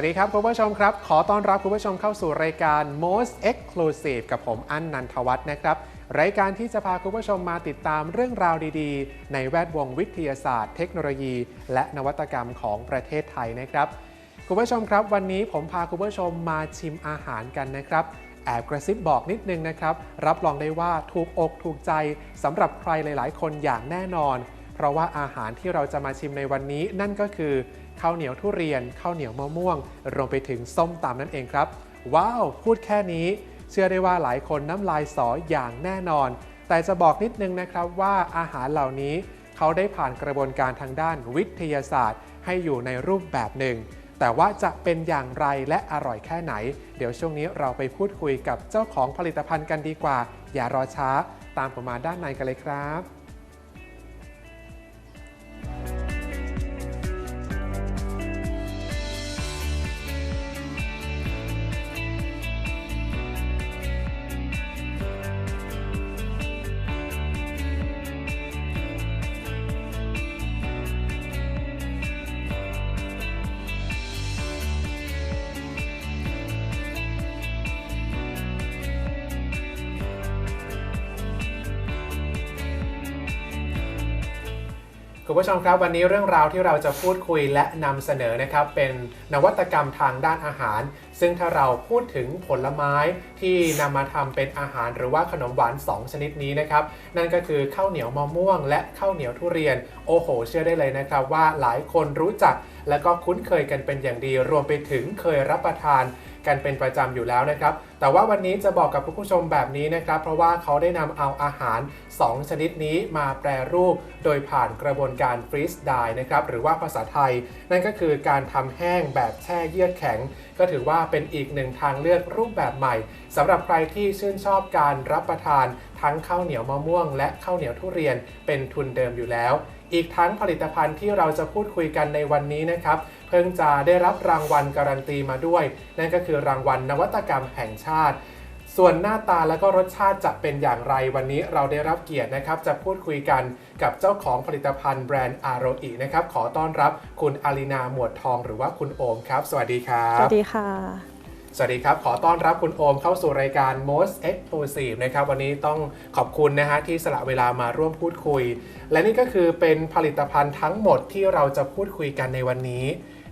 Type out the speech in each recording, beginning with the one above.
สวัสดีครับคุณผู้ชมครับ ขอต้อนรับคุณผู้ชมเข้าสู่รายการ Most Exclusive กับผมอั้นนันทวัฒน์นะครับ รายการที่จะพาคุณผู้ชมมาติดตามเรื่องราวดีๆ ในแวดวงวิทยาศาสตร์ เทคโนโลยี และนวัตกรรมของประเทศไทยนะครับคุณผู้ชมครับ วันนี้ผมพาคุณผู้ชมมาชิมอาหารกันนะครับแอบกระซิบบอกนิดนึงนะครับ รับรองได้ว่าถูกอกถูกใจสำหรับใครหลาย ๆ คนอย่างแน่นอน เพราะว่าอาหารที่เราจะมาชิมในวันนี้นั่นก็คือ ข้าวเหนียวทุเรียน ข้าวเหนียวมะม่วง รวมไปถึงส้มตำนั่นเองครับ ว้าว พูดแค่นี้ เชื่อได้ว่าหลายคนน้ำลายสออย่างแน่นอน แต่จะบอกนิดนึงนะครับว่าอาหารเหล่านี้เขาได้ผ่านกระบวนการทางด้านวิทยาศาสตร์ ให้อยู่ในรูปแบบหนึ่ง แต่ว่าจะเป็นอย่างไรและอร่อยแค่ไหน เดี๋ยวช่วงนี้เราไปพูดคุยกับเจ้าของผลิตภัณฑ์กันดีกว่า อย่ารอช้า ตามผมมาด้านในกันเลยครับ คุณผู้ชมครับวันนี้เรื่องราวที่เราจะพูดคุยและนำเสนอนะครับ เป็นนวัตกรรมทางด้านอาหาร ซึ่งถ้าเราพูดถึงผลไม้ที่นำมาทำเป็นอาหารหรือว่าขนมหวาน 2 ชนิดนี้นะครับ นั่นก็คือข้าวเหนียวมะม่วง และข้าวเหนียวทุเรียน โอ้โห เชื่อได้เลยนะครับว่าหลายคนรู้จัก และก็คุ้นเคยกันเป็นอย่างดี รวมไปถึงเคยรับประทาน กันเป็นประจำอยู่แล้วนะครับ แต่ว่าวันนี้จะบอกกับคุณผู้ชมแบบนี้นะครับ เพราะว่าเขาได้นำเอาอาหาร 2 ชนิดนี้มาแปรรูป โดยผ่านกระบวนการฟรีสไดนะครับ หรือว่าภาษาไทย นั่นก็คือการทำแห้งแบบแช่เยือกแข็ง ก็ถือว่าเป็นอีกหนึ่งทางเลือกรูปแบบใหม่สำหรับใครที่ชื่นชอบการรับประทาน ทั้งข้าวเหนียวมะม่วง และข้าวเหนียวทุเรียนเป็นทุนเดิมอยู่แล้ว อีกทั้งผลิตภัณฑ์ที่เราจะพูดคุยกันในวันนี้นะครับ เพิ่งจะได้รับรางวัลการันตีมาด้วย นั่นก็คือรางวัลนวัตกรรมแห่งชาติส่วนหน้าตาและก็รสชาติจะเป็นอย่างไรวันนี้เราได้รับเกียรตินะครับ จะพูดคุยกันกับเจ้าของผลิตภัณฑ์แบรนด์อารอีนะครับ ขอต้อนรับคุณอารินาหมวดทองหรือว่าคุณโอมครับ สวัสดีครับ สวัสดีค่ะ สวัสดีครับ ขอต้อนรับคุณโอมเข้าสู่รายการ Most Exclusive นะครับ วันนี้ต้องขอบคุณนะฮะที่สละเวลามาร่วมพูดคุย และนี่ก็คือเป็นผลิตภัณฑ์ทั้งหมดที่เราจะพูดคุยกันในวันนี้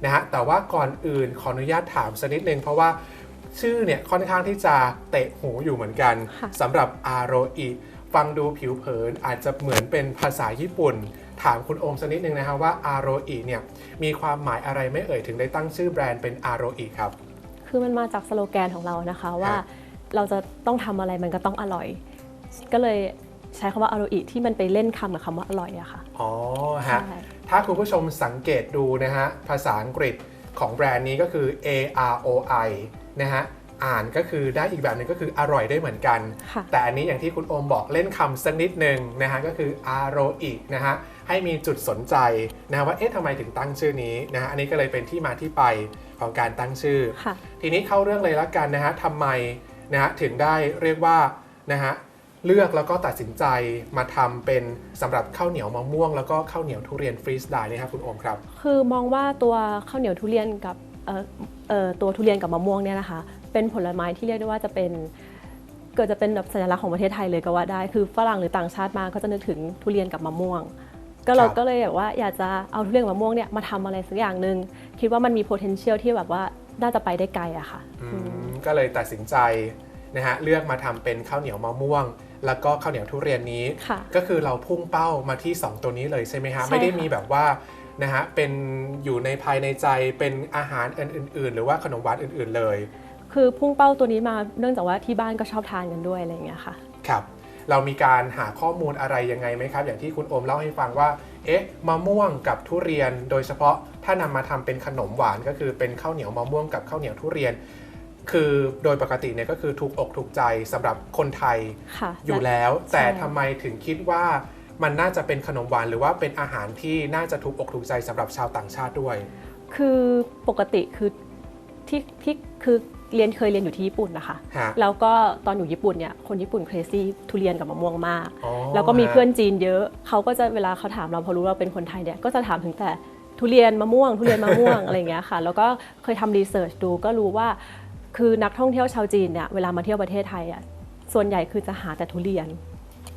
นะฮะ แต่ว่าก่อนอื่นขออนุญาตถามสักนิดนึงเพราะว่าชื่อเนี่ยค่อนข้างที่จะเตะหูอยู่เหมือนกันค่ะสำหรับอาโรอิฟังดูผิวเผินอาจจะเหมือนเป็นภาษาญี่ปุ่น ถามคุณโอมสักนิดนึงนะฮะว่าอาโรอิเนี่ยมีความหมายอะไรไม่เอ่ยถึงได้ตั้งชื่อแบรนด์เป็นอาโรอิครับ คือมันมาจากสโลแกนของเรานะคะว่าครับเราจะต้องทำอะไรมันก็ต้องอร่อย ก็เลยใช้คำว่าอร่อยที่มันไปเล่นคำกับคำว่าอร่อยอะค่ะอ๋อฮะใช่ถ้าคุณผู้ชมสังเกตดูนะฮะภาษาอังกฤษของแบรนด์นี้ก็คือ A R O I นะฮะ อ่านก็คือได้อีกแบบหนึงก็คืออร่อยได้เหมือนกันค่ะแต่อันนี้อย่างที่คุณโอมบอกเล่นคำสักนิดหนึ่งนะฮะก็คืออารอินะฮะให้มีจุดสนใจนะฮะว่าเอ๊ะทำไมถึงตั้งชื่อนี้นะฮะอันนี้ก็เลยเป็นที่มาที่ไปของการตั้งชื่อค่ะทีนี้เข้าเรื่องเลยละกันนะฮะทำไมนะฮะถึงได้เรียกว่านะฮะเลือกแล้วก็ตัดสินใจมาทำเป็นสำหรับข้าวเหนียวมะม่วง แล้วก็ข้าวเหนียวทุเรียนฟรีสไดน์นะครับคุณโอมครับ คือมองว่าตัวข้าวเหนียวทุเรียนกับเอ่อเอ่อตัวทุเรียนกับมะม่วงเนี่ยนะคะ เป็นผลไม้ที่เรียกได้ว่าจะเป็นเกิดจะเป็นแบบสัญลักษณ์ของประเทศไทยเลยก็ว่าได้ คือฝรั่งหรือต่างชาติมาก็จะนึกถึงทุเรียนกับมะม่วง ก็เราครับ ก็เลยแบบว่าอยากจะเอาทุเรียนกับมะม่วงเนี่ยมาทำอะไรสักอย่างหนึ่งคิดว่ามันมี potential ที่แบบว่าน่าจะไปได้ไกลอะค่ะ อือืมมก็เลยตัดสินใจนะฮะเลือกมาทำเป็นข้าวเหนียวมะม่วง แล้วก็ข้าวเหนียวทุเรียนนี้ ค่ะก็คือเราพุ่งเป้ามาที่ 2 ตัวนี้เลยใช่ไหมฮะ ใช่ไม่ได้ค่ะมีแบบว่านะฮะเป็นอยู่ในภายในใจเป็นอาหารอันอื่น ๆ หรือว่าขนมหวานอื่น ๆ เลย คือพุ่งเป้าตัวนี้มาเนื่องจากว่าที่บ้านก็ชอบทานกันด้วยอะไรอย่างเงี้ยค่ะ ครับ เรามีการหาข้อมูลอะไรยังไงไหมครับ อย่างที่คุณโอมเล่าให้ฟังว่า เอ๊ะ มะม่วงกับทุเรียน โดยเฉพาะถ้านำมาทำเป็นขนมหวานก็คือเป็นข้าวเหนียวมะม่วงกับข้าวเหนียวทุเรียน คือโดยปกติเนี่ยก็คือถูกอกถูกใจสำหรับคนไทยค่ะอยู่แล้ว แต่ใช่ทำไมถึงคิดว่ามันน่าจะเป็นขนมหวานหรือว่าเป็นอาหารที่น่าจะถูกอกถูกใจสำหรับชาวต่างชาติด้วย คือปกติคือที่ที่คือ เรียนเคยเรียนอยู่ที่ญี่ปุ่นนะคะ ฮะ แล้วก็ตอนอยู่ญี่ปุ่นเนี่ยคนญี่ปุ่นเครซี่ทุเรียนกับมะม่วงมาก อ๋อแล้วก็มีฮะเพื่อนจีนเยอะ เขาก็จะเวลาเขาถามเราพอรู้ว่าเราเป็นคนไทยเนี่ยก็จะถามถึงแต่ทุเรียนมะม่วง ทุเรียนมะม่วง อะไรอย่างเงี้ยค่ะ แล้วก็เคยทำรีเสิร์ชดูก็รู้ว่า คือนักท่องเที่ยวชาวจีนเนี่ยเวลามาเที่ยวประเทศไทยอะส่วนใหญ่คือจะหาแต่ทุเรียน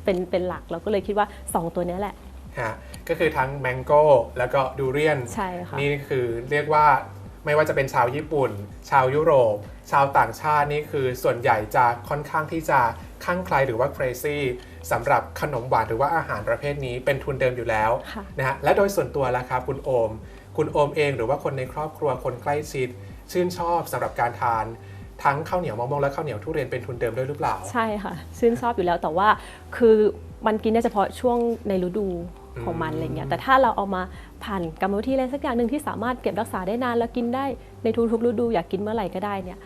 เป็นเป็นหลักเราก็เลยคิดว่า2ตัวเนี้ยแหละ ฮะก็คือทั้งแมงโก้แล้วก็ดูเรียน ใช่ค่ะ นี่คือเรียกว่า ไม่ว่าจะเป็นชาวญี่ปุ่น ชาวยุโรป ชาวต่างชาตินี่คือส่วนใหญ่จะค่อนข้างที่จะคลั่งไคล้หรือว่า crazy สำหรับขนมหวานหรือว่าอาหารประเภทนี้เป็นทุนเดิมอยู่แล้วค่ะนะฮะและโดยส่วนตัวแล้วครับคุณโอม คุณโอมเองหรือว่าคนในครอบครัวคนใกล้ชิด ชื่นชอบสำหรับการทานทั้งข้าวเหนียวมะม่วงและข้าวเหนียวทุเรียนเป็นทุนเดิมด้วยหรือเปล่า ใช่ค่ะชื่นชอบอยู่แล้วแต่ว่าคือมันกินได้เฉพาะช่วงในฤดู ของมันอะไรเงี้ยแต่ถ้าเราเอามาผ่านกรรมวิธีอะไรสักอย่างหนึ่งที่สามารถเก็บรักษาได้นานแล้วกินได้ในทุกๆฤดูอยากกินเมื่อไหร่ก็ได้เนี่ย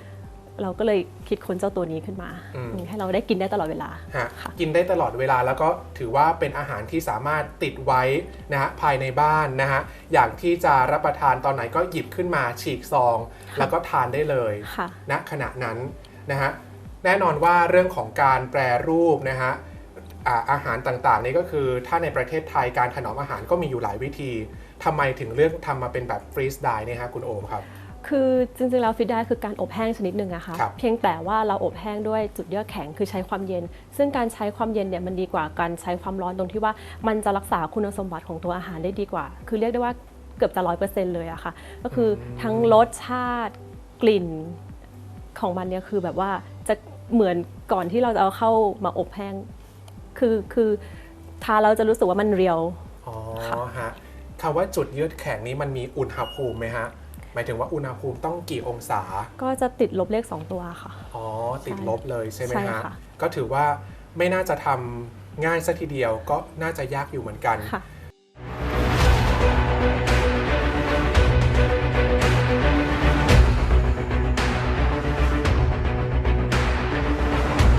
เราก็เลยคิดค้นเจ้าตัวนี้ขึ้นมาอืมให้เราได้กินได้ตลอดเวลาฮะค่ะกินได้ตลอดเวลาแล้วก็ถือว่าเป็นอาหารที่สามารถติดไว้นะฮะภายในบ้านนะฮะอยากที่จะรับประทานตอนไหนก็หยิบขึ้นมาฉีกซอง แล้วก็ทานได้เลยค่ะณขณะนั้นนะฮะแน่นอนว่าเรื่องของการแปรรูปนะฮะ อ่าอาหารต่างๆนี่ก็คือถ้าในประเทศไทยการถนอมอาหารก็มีอยู่หลายวิธีทำไมถึงเลือกทำมาเป็นแบบฟรีสไดเนี่ยฮะคุณโอมครับ คือจริงๆแล้วฟิตได้คือการอบแห้งชนิดหนึ่งอะค่ะครับเพียงแต่ว่าเราอบแห้งด้วยจุดเยือกแข็งคือใช้ความเย็น ซึ่งการใช้ความเย็นเนี่ยมันดีกว่าการใช้ความร้อนตรงที่ว่ามันจะรักษาคุณสมบัติของตัวอาหารได้ดีกว่า คือเรียกได้ว่าเกือบจะร้อยเปอร์เซ็นต์เลยอะค่ะ ก็คืออทั้งรสชาติกลิ่นของมันเนี่ยคือแบบว่าจะเหมือนก่อนที่เราจะเอาเข้ามาอบแห้ง คือคือทานเราจะรู้สึกว่ามันเรียวอ๋อค่ะฮะคำว่าจุดยืดแข็งนี้มันมีอุณหภูมิไหมฮะหมายถึงว่าอุณหภูมิต้องกี่องศา ก็จะติดลบเลข 2 ตัวค่ะ อ๋อ ติดลบเลยใช่ไหมใช่ฮะค่ะก็ถือว่าไม่น่าจะทำง่ายสักทีเดียวก็น่าจะยากอยู่เหมือนกันค่ะ